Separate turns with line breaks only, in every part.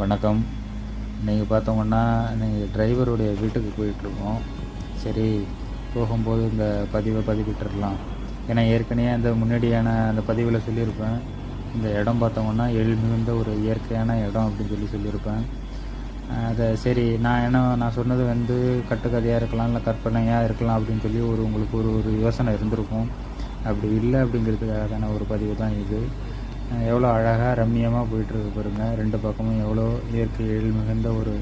வணக்கம். நீங்கள் பார்த்தோங்கன்னா நீங்கள் டிரைவருடைய வீட்டுக்கு போயிட்டுருக்கோம் சரி போகும்போது இந்த பதிவை பதிவிட்டுடலாம். ஏன்னா ஏற்கனவே அந்த முன்னாடியான அந்த பதிவில் சொல்லியிருப்பேன். இந்த இடம் பார்த்தோம்னா எழில் மிகுந்த ஒரு இயற்கையான இடம் அப்படின்னு சொல்லி சொல்லியிருப்பேன். அதை சரி நான் என்ன நான் சொன்னது வந்து கட்டுக்கதையாக இருக்கலாம் இல்லை கற்பனையாக இருக்கலாம் அப்படின்னு சொல்லி ஒரு உங்களுக்கு ஒரு ஒரு யோசனை இருந்திருக்கும். அப்படி இல்லை அப்படிங்கிறதுக்காக ஒரு பதிவு தான் இது. எவ்வளோ அழகாக ரம்மியமாக போயிட்டுருக்கு பாருங்க. ரெண்டு பக்கமும் எவ்வளோ இயற்கை எழில் மிகுந்த ஒரு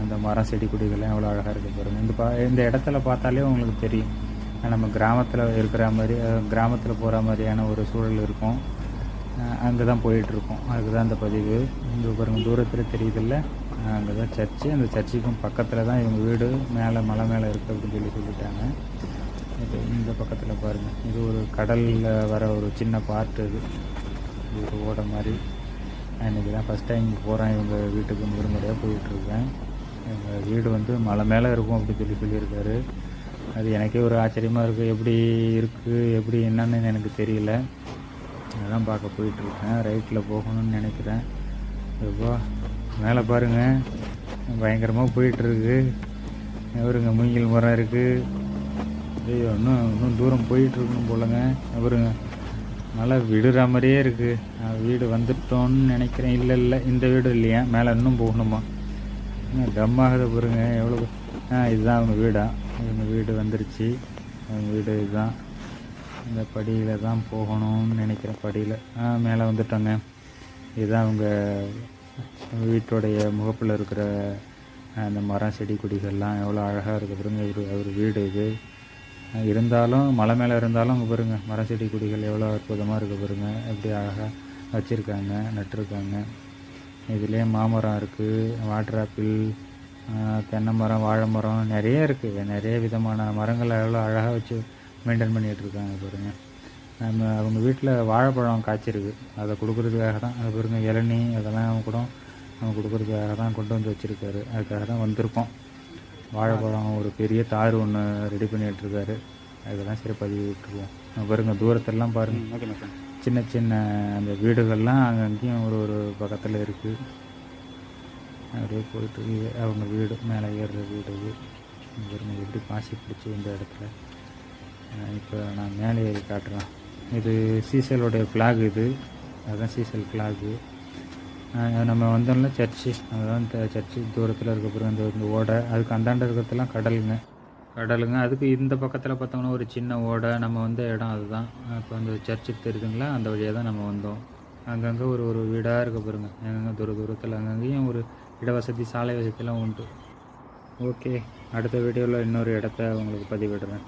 அந்த மரம் செடி கொடிகள்லாம் எவ்வளோ அழகாக இருக்குது பாருங்க. இந்த பா இந்த இடத்துல பார்த்தாலே உங்களுக்கு தெரியும். நம்ம கிராமத்தில் இருக்கிற மாதிரி கிராமத்தில் போகிற மாதிரியான ஒரு சூழல் இருக்கும். அங்கே தான் போயிட்டுருக்கோம். அதுக்கு தான் அந்த பதிவு. இங்கே பாருங்க தூரத்தில் தெரியுதில்ல? அங்கே தான் சர்ச்சு. அந்த சர்ச்சுக்கும் பக்கத்தில் தான் இவங்க வீடு. மேலே மலை மேலே இருக்குது அப்படின்னு சொல்லி சொல்லிட்டாங்க. இது இந்த பக்கத்தில் பாருங்கள் இது ஒரு கடலில் வர ஒரு சின்ன பார்ட் இது. ஒரு ஓடை மாதிரி. நான் இன்றைக்கி தான் ஃபஸ்ட் டைம் போகிறேன் இவங்க வீட்டுக்கு முதல் போயிட்டுருக்கேன். எங்கள் வீடு வந்து மலை மேலே இருக்கும் அப்படி சொல்லி சொல்லியிருக்காரு. அது எனக்கே ஒரு ஆச்சரியமாக இருக்குது எப்படி இருக்குது எப்படி என்னன்னு எனக்கு தெரியல. அதான் பார்க்க போயிட்டுருக்கேன். ரைட்டில் போகணும்னு நினைக்கிறேன். எப்பா மேலே பாருங்கள் பயங்கரமாக போயிட்டுருக்கு. அவருங்க மூங்கில் மரம் இருக்குது ஐயோ இன்னும் இன்னும் தூரம் போயிட்டுருக்கணும் போலங்க. அவருங்க மழை விடுற மாதிரியே இருக்குது வீடு வந்துட்டோன்னு நினைக்கிறேன். இல்லை இல்லை இந்த வீடு இல்லையா? மேலே இன்னும் போகணுமா? இன்னும் டம் பாருங்க. எவ்வளோ ஆ இதுதான் அவங்க வீடா? இவங்க வீடு வந்துருச்சு. அவங்க வீடு இதுதான். இந்த படியில் தான் போகணும்னு நினைக்கிறேன் படியில். ஆ மேலே வந்துட்டோங்க. இதுதான் அவங்க வீட்டுடைய முகப்பில் இருக்கிற அந்த மரம் செடி கொடிகள்லாம் எவ்வளோ அழகாக இருக்குது பாருங்க. இவர் அவர் வீடு இது. இருந்தாலும் மலை மேலே இருந்தாலும் அங்கே பாருங்க. மரம் செடி கொடிகள் எவ்வளோ அற்புதமாக இருக்குது பாருங்க. எப்படி அழகாக வச்சுருக்காங்க நட்டிருக்காங்க. இதுலேயே மாமரம் இருக்குது வாட்டர் ஆப்பிள் தென்னை மரம் வாழை மரம் நிறைய இருக்குது நிறைய விதமான மரங்களை எவ்வளோ அழகாக வச்சு மெயின்டைன் பண்ணிகிட்டு இருக்காங்க பாருங்க. நம்ம அவங்க வீட்டில் வாழைப்பழம் காய்ச்சிருக்கு. அதை கொடுக்குறதுக்காக தான். அது பாருங்க இளநீ அதெல்லாம் கூட அவங்க கொடுக்குறதுக்காக தான் கொண்டு வந்து வச்சுருக்காரு. அதுக்காக தான் வந்திருக்கோம். வாழைப்பழம் ஒரு பெரிய தார் ஒன்று ரெடி பண்ணிட்டு இருக்காரு அதெல்லாம் சரி பதிவு விட்டுருவோம் அங்க பாருங்க தூரத்தெல்லாம் பாருங்க.
ஓகே மேடம்
சின்ன சின்ன அந்த வீடுகள்லாம் அங்கங்கேயும் ஒரு ஒரு பக்கத்தில் இருக்குது அப்படியே போயிட்டு அவங்க வீடு மேலே ஏறுற வீடு இது இங்க பாருங்க எப்படி பாசி பிடிச்சி இந்த இடத்துல. இப்போ நான் மேலே ஏறி காட்டுறேன். இது சீசலுடைய ஃப்ளாக் இது. அதுதான் சீசல் ஃப்ளாகு நம்ம வந்தோம்ல சர்ச்சு. அதுதான் இந்த சர்ச்சு தூரத்தில் இருக்க பிறகு இந்த இந்த ஓடை. அதுக்கு அந்தாண்ட இருக்கிறதெல்லாம் கடலுங்க. கடலுங்க. அதுக்கு இந்த பக்கத்தில் பார்த்தோம்னா ஒரு சின்ன ஓடை நம்ம வந்த இடம் அதுதான். இப்போ அந்த சர்ச்சு தெரியுதுங்களா? அந்த வழியாக தான் நம்ம வந்தோம். அங்கங்கே ஒரு ஒரு வீடாக இருக்க பாருங்க. அங்கங்கே தூர தூரத்தில் அங்கங்கேயும் ஒரு இட வசதி சாலை வசதியெலாம் உண்டு. ஓகே. அடுத்த வீடியோவில் இன்னொரு இடத்த உங்களுக்கு பதிவிடுறேன்.